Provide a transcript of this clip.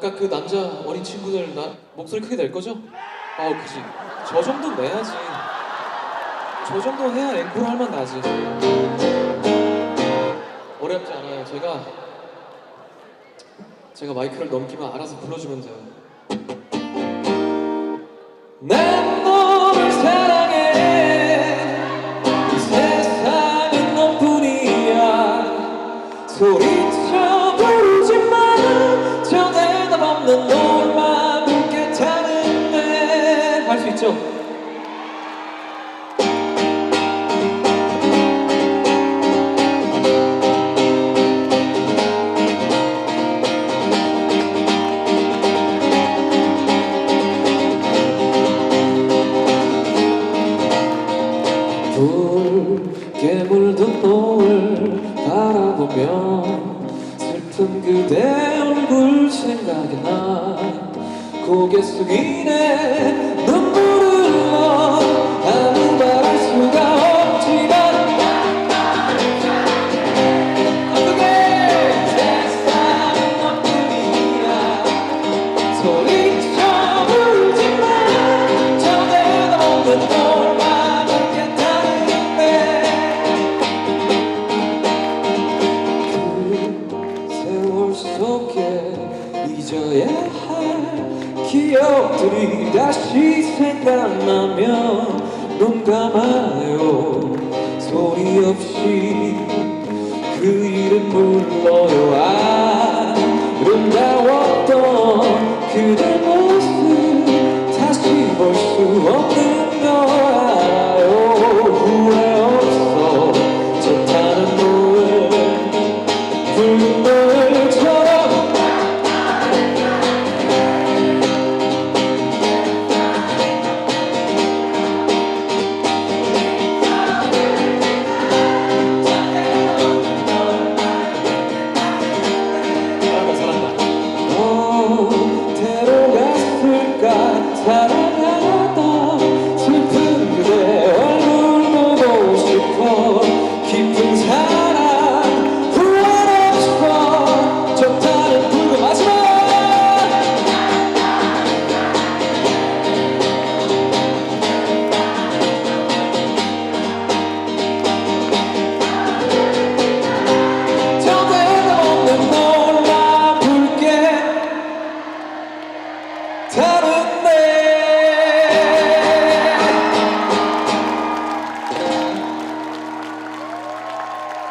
아까 그 남자 어린 친구들 나 목소리 크게 낼 거죠? 아 그지. 저 정도 내야지. 저 정도 해야 앵콜 할만 나지. 어렵지 않아요. 제가 제가 마이크를 넘기면 알아서 불러주면 돼요. 난 너를 사랑해. 이 세상은 너뿐이야. 소리 대답 없는 너만 묻겠다는데 할 수 있죠? 붉게 물든 노을 바라보며 슬픈 그대 얼굴 생각이 나? 고개 숙이네. 눈물을 흘러 아무 말할 수가 없지만 어떻게 세상은 너뿐이야 소리쳐 저 대답 없는 잊어야 할 기억들이 다시 생각나면 눈 감아요